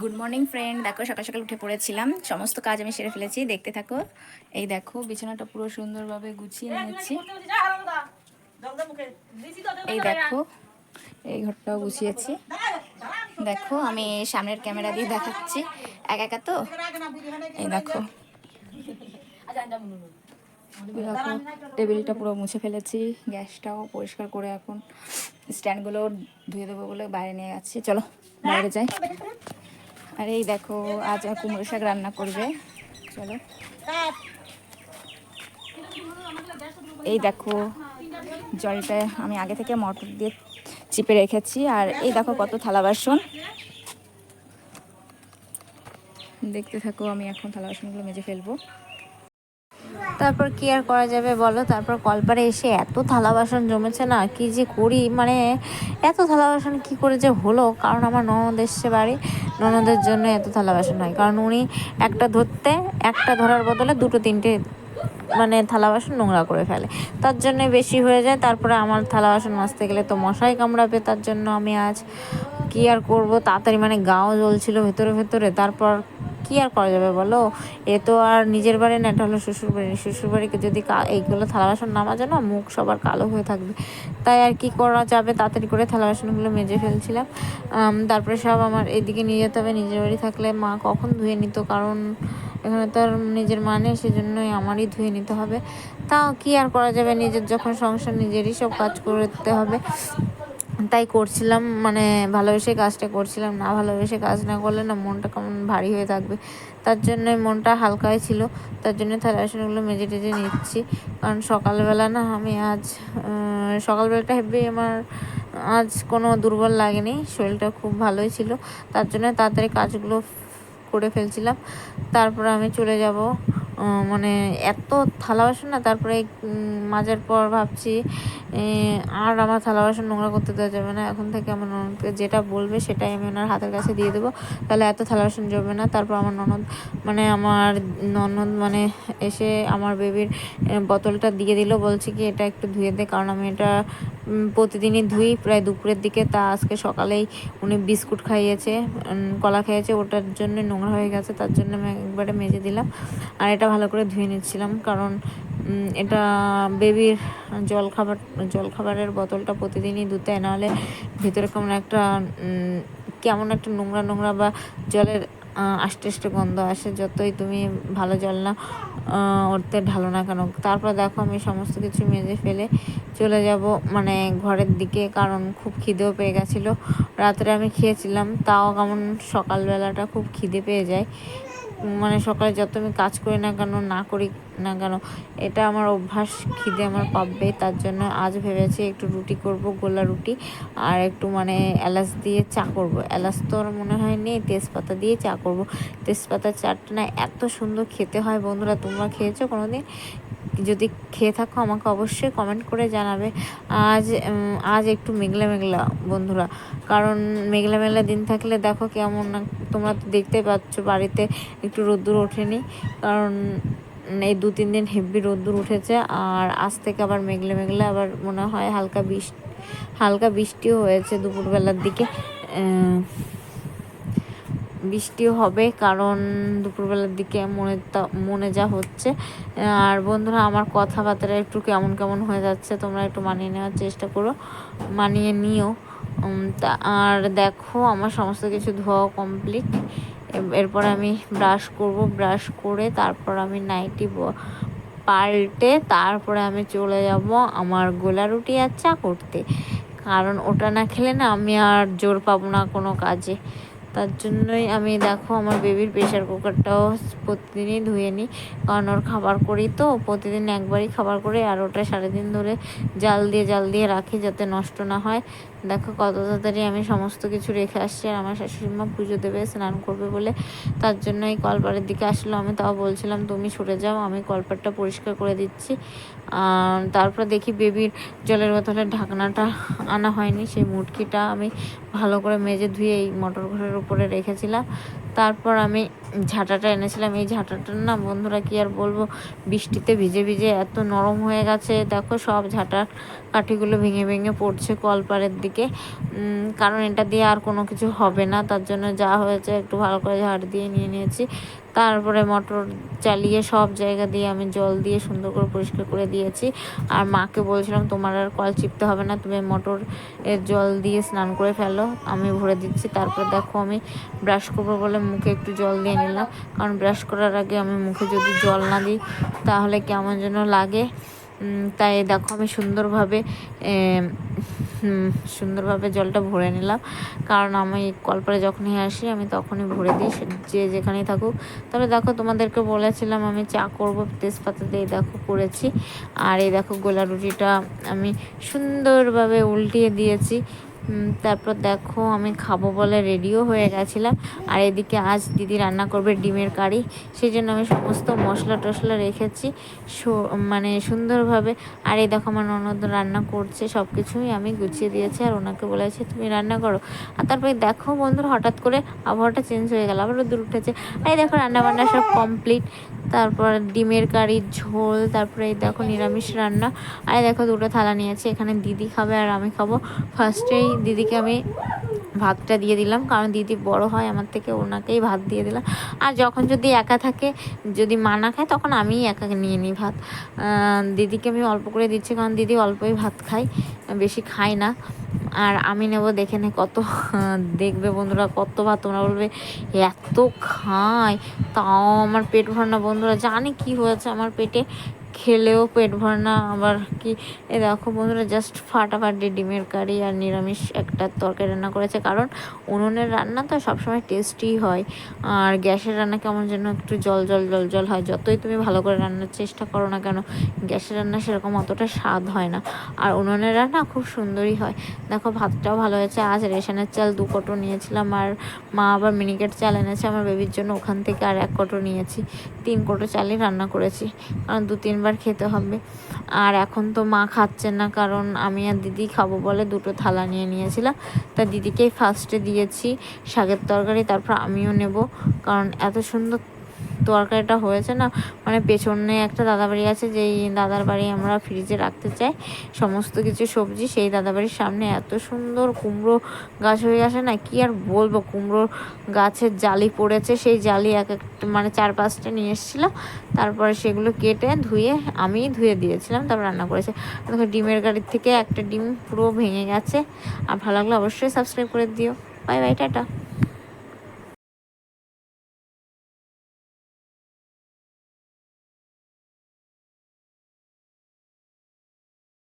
Good morning friend দেখো সকাল সকাল উঠে পড়েছিলাম। সমস্ত কাজ আমি সেরে ফেলেছি। দেখতে থাকো। এই দেখো বিছানাটা পুরো সুন্দরভাবে গুছিয়ে নিয়েছি। এই দেখো এই ঘরটাও গুছিয়েছি। দেখো আমি সামনের ক্যামেরা দিয়ে দেখাচ্ছি। একা একা তো? এই দেখো। দেখো টেবিলটা পুরো মুছে ফেলেছি। গ্যাসটাও পরিষ্কার করে এখন স্ট্যান্ডগুলো ধুয়ে দেবো বলে বাইরে নিয়ে যাচ্ছি। চলো বাইরে যাই। আর এই দেখো, আজ কুমড়ো শাক রান্না করবে। চলো। এই দেখো, জলটা আমি আগে থেকে মটর দিয়ে চিপে রেখেছি, আর এই দেখো কত থালা বাসন। দেখতে থাকো, আমি এখন থালা বাসনগুলো মেজে ফেলব। তারপর কি আর করা যাবে বলো? তারপর কলপারে এসে এত থালা বাসন জমেছে না, কি যে করি? মানে এত থালা বাসন কি করে যে হলো? কারণ আমার ননদ এসছে বাড়ি, ননদের জন্য এত থালা বাসন হয়। কারণ উনি একটা ধরতে, একটা ধরার বদলে দুটো, তিনটে মানে থালা বাসন নোংরা করে ফেলে। তার জন্য বেশি হয়ে যায়। তারপরে আমার থালা বাসন মাজতে গেলে তো মশাই কামড়াবে তার জন্য আমি আজ। কি আর করব? তাড়াতাড়ি মানে গাও জ্বলছিল ভেতরে ভেতরে। তারপর কি আর করা যাবে বলো? এ তো আর নিজের বাড়ি না, এটা হলো শ্বশুর বাড়ি। শ্বশুর বাড়িকে যদি এইগুলো থালা বাসন না মাজে না, মুখ সবার কালো হয়ে থাকবে। তাই আর কি করা যাবে? তাড়াতাড়ি করে থালা বাসনগুলো মেজে ফেলছিলাম। তারপরে সব আমার এদিকে নিয়ে যেতে হবে। নিজের বাড়ি থাকলে মা কখন ধুয়ে নিত? কারণ এখানে তো আর নিজের মানে সেজন্যই আমারই ধুয়ে নিতে হবে। তাও কি আর করা যাবে? নিজের যখন সংসার, নিজেরই সব কাজ করতে হবে। তাই করছিলাম মানে ভালোবেসে কাজটা করছিলাম, না ভালোবেসে কাজ না করলে না মনটা কেমন ভারী হয়ে থাকবে। তার জন্য মনটা হালকাই ছিল, তার জন্য থালা বাসনগুলো মেজে টেজে নিচ্ছি। কারণ সকালবেলা না আমি আজ সকালবেলাটা হেভি আমার, আজ কোনো দুর্বল লাগেনি, শরীরটা খুব ভালোই ছিল। তার জন্য তাড়াতাড়ি কাজগুলো করে ফেলছিলাম। তারপর আমি চলে যাব মানে এত থালা বাসন না, তারপরে মাজার পর ভাবছি আর আমার থালা বাসন নোংরা করতে দেওয়া যাবে না। এখন থেকে আমার ননদকে যেটা বলবে সেটাই আমি ওনার হাতের কাছে দিয়ে দেবো। তাহলে এত থালা বাসন জমবে না। তারপর আমার ননদ মানে আমার ননদ মানে এসে আমার বেবির বোতলটা দিয়ে দিল। বলছে কি, এটা একটু ধুয়ে দে, কারণ আমি এটা প্রতিদিনই ধুই, প্রায় দুপুরের দিকে। তা আজকে সকালেই উনি বিস্কুট খাইয়েছে কলা খাইয়েছে। ওটার জন্য নোংরা হয়ে গেছে, তার জন্য আমি একবারে মেজে দিলাম। আর এটা ভালো করে ধুয়ে নিচ্ছিলাম, কারণ এটা বেবির জল খাবার জল খাবারের বোতলটা প্রতিদিনই ধুতে হয়, নাহলে ভিতরে কেমন একটা কেমন একটা নোংরা নোংরা বা জলের আষ্টে আষ্টে গন্ধ আসে, যতই তুমি ভালো জল না ওতে ঢালো না কেন। তারপর দেখো আমি সমস্ত কিছু মেজে ফেলে চলে যাব মানে ঘরের দিকে, কারণ খুব খিদেও পেয়ে গেছিল। রাত্রে আমি খেয়েছিলাম, তাও কেমন সকালবেলাটা খুব খিদে পেয়ে যায়। মানে সকালে যত আমি কাজ করি না কেন, না করি না কেন, এটা আমার অভ্যাস, খিদে আমার পাবে, তার জন্য আজ ভেবেছি একটু রুটি করব, গোলা রুটি, আর একটু মানে এলাচ দিয়ে চা করব। এলাচ তো আর মনে হয় নেই তেজপাতা দিয়ে চা করব। তেজপাতার চাটা না এত সুন্দর খেতে হয়, বন্ধুরা তোমরা খেয়েছো কোনোদিন? যদি খেয়ে থাকো, আমাকে অবশ্যই কমেন্ট করে জানাবে। আজ আজ একটু মেঘলা মেঘলা বন্ধুরা। কারণ মেঘলা মেঘলা দিন থাকলে দেখো কেমন না, তোমরা তো দেখতে পাচ্ছ বাড়িতে একটু রোদ্দুর ওঠেনি। কারণ এই দু তিন দিন হেভি রোদ্দুর উঠেছে আর আজ থেকে আবার মেঘলা মেঘলা আবার মনে হয় হালকা বৃষ্টি হালকা বৃষ্টিও হয়েছে দুপুরবেলার দিকে। আহ, বৃষ্টিও হবে কারণ দুপুরবেলার দিকে মনে মনে যা হচ্ছে। আর বন্ধুরা আমার কথাবার্তা একটু কেমন কেমন হয়ে যাচ্ছে তোমরা একটু মানিয়ে নেওয়ার চেষ্টা করো মানিয়ে নিও। তা আর দেখো আমার সমস্ত কিছু ধোয়া কমপ্লিট এরপর আমি ব্রাশ করব ব্রাশ করে তারপর আমি নাইটি পাল্টে তারপরে আমি চলে যাব আমার গোলা রুটি আর চা করতে। কারণ ওটা না খেলে না আমি আর জোর পাবো না কোনো কাজে। তার জন্যই আমি দেখো আমার বেবির প্রেশার কুকারটাও প্রতিদিনই ধুয়ে নিই। কারণ ওর খাবার করি তো, প্রতিদিন একবারই খাবার করি আর ওটা সারাদিন ধরে জাল দিয়ে জাল দিয়ে রাখি যাতে নষ্ট না হয়। দেখো কত তাড়াতাড়ি আমি সমস্ত কিছু রেখে আসছি আর আমার শাশুড়ি মা পুজো দেবে, স্নান করবে বলে। তার জন্য এই কলপাড়ের দিকে আসলো। আমি তাও বলছিলাম, তুমি সরে যাও, আমি কলপাড়টা পরিষ্কার করে দিচ্ছি। তারপর দেখি বেবির জলের বোতলের ঢাকনাটা আনা হয়নি, সেই মুটকিটা আমি ভালো করে মেজে ধুয়ে এই মোটর ঘরের উপরে রেখেছিলাম। তারপর আমি ঝাঁটাটা এনেছিলাম। এই ঝাঁটাটার না বন্ধুরা কি আর বলব, বৃষ্টিতে ভিজে ভিজে এত নরম হয়ে গেছে। দেখো সব ঝাঁটার কাঠিগুলো ভেঙে ভেঙে পড়ছে কলপাড়ের দিকে। দিকে কারণ এটা দিয়ে আর কোনো কিছু হবে না। তার জন্য যা হয়েছে একটু ভালো করে ঝাড় দিয়ে নিয়ে নিয়েছি। তারপরে মোটর চালিয়ে সব জায়গা দিয়ে আমি জল দিয়ে সুন্দর করে পরিষ্কার করে দিয়েছি। আর মাকে বলছিলাম, তোমার আর কল চিপতে হবে না, তুমি মোটর এর জল দিয়ে স্নান করে ফেলো, আমি ভরে দিচ্ছি। তারপর দেখো আমি ব্রাশ করব বলে মুখে একটু জল দিয়ে নিলাম। কারণ ব্রাশ করার আগে আমি মুখে যদি জল না দিই, তাহলে কেমন যেন লাগে। তাই দেখো আমি সুন্দরভাবে সুন্দরভাবে জলটা ভরে নিলাম। কারণ আমি কলপারে যখনই আসি, আমি তখনই ভরে দিই যে যেখানেই থাকুক। তবে দেখো তোমাদেরকে বলেছিলাম, আমি চা করব, তেজপাতা দিয়ে দেখো করেছি। আর এই দেখো গোলা রুটিটা আমি সুন্দরভাবে উল্টিয়ে দিয়েছি। তারপর দেখো আমি খাব বলে রেডিও হয়ে গেছিলাম। আর এদিকে আজ দিদি রান্না করবে ডিমের কারি। সেই জন্য আমি সমস্ত মশলা টশলা রেখেছি মানে সুন্দরভাবে। আর এই দেখো আমার ননদ রান্না করছে সব কিছুই আমি গুছিয়ে দিয়েছি আর ওনাকে বলেছি, তুমি রান্না করো। আর তারপরে দেখো বন্ধুরা, হঠাৎ করে আবহাওয়াটা চেঞ্জ হয়ে গেল আবার দূর উঠেছে। আর এই দেখো রান্না বান্না সব কমপ্লিট তারপর ডিমের কারির ঝোল, তারপরে এই দেখো নিরামিষ রান্না। আর দেখো দুটো থালা নিয়েছি, এখানে দিদি খাবে আর আমি খাব। ফার্স্টেই দিদিকে আমি ভাতটা দিয়ে দিলাম, কারণ দিদি বড় হয়, আমার থেকে ওনাকেই ভাত দিয়ে দিলাম। আর যখন যদি একা থাকে, যদি মা না খায়, তখন আমিই একা নিয়ে নিই ভাত। দিদিকে আমি অল্প করে দিচ্ছি, কারণ দিদি অল্পই ভাত খায়, বেশি খায় না। আর আমি নেব, দেখে নে কত, দেখবে বন্ধুরা, কত ভাত তোমরা বলবে, এত খায়। তাও আমার পেট ভরে না বন্ধুরা, জানি কি হয়েছে আমার পেটে? খেলেও পেট ভরে না। আবার কি এ দেখো বন্ধুরা জাস্ট ফাটাফাটি ডিমের কারি আর নিরামিষ একটা তরকারি রান্না করেছে। কারণ উনুনের রান্না তো সবসময় টেস্টি হয়। আর গ্যাসের রান্না কেমন যেন একটু জল জল জল জল হয়। যতই তুমি ভালো করে রান্নার চেষ্টা করো না কেন, গ্যাসের রান্না সেরকম অতটা স্বাদ হয় না। আর উনুনের রান্না খুব সুন্দরই হয়। দেখো, ভাতটাও ভালো হয়েছে। আজ রেশনের চাল দু কটো নিয়েছিলাম আর মা আবার মিনিকেট চাল এনেছে। আমার বেবির জন্য ওখান থেকে আর এক কটো নিয়েছি। তিন কোটো চালই রান্না করেছি। কারণ দু তিনবার খেতে হবে। আর এখন তো মা খাচ্ছে না, কারণ আমি আর দিদি খাব বলে দুটো থালা নিয়ে নিয়েছিলাম। তা দিদিকেই ফার্স্টে দিয়েছি শাকের তরকারি, তারপর আমিও নেব। কারণ এত সুন্দর তরকারিটা হয়েছে না মানে পেছনে একটা দাদা বাড়ি আছে, যেই দাদার বাড়ি আমরা ফ্রিজে রাখতে চাই, সমস্ত কিছু সবজি সেই দাদা বাড়ির সামনে এত সুন্দর কুমড়ো গাছ হয়ে গেছে না, কি আর বলব, কুমড়ো গাছের জালি পড়েছে, সেই জালি এক একটা মানে চার পাঁচটা নিয়ে এসেছিলাম, তারপরে সেগুলো কেটে ধুয়ে আমিই ধুয়ে দিয়েছিলাম, তারপর রান্না করেছে। ডিমের গাড়ির থেকে একটা ডিম পুরো ভেঙে গেছে, আর ভালো লাগলে অবশ্যই সাবস্ক্রাইব করে দিও। Bye bye, tata.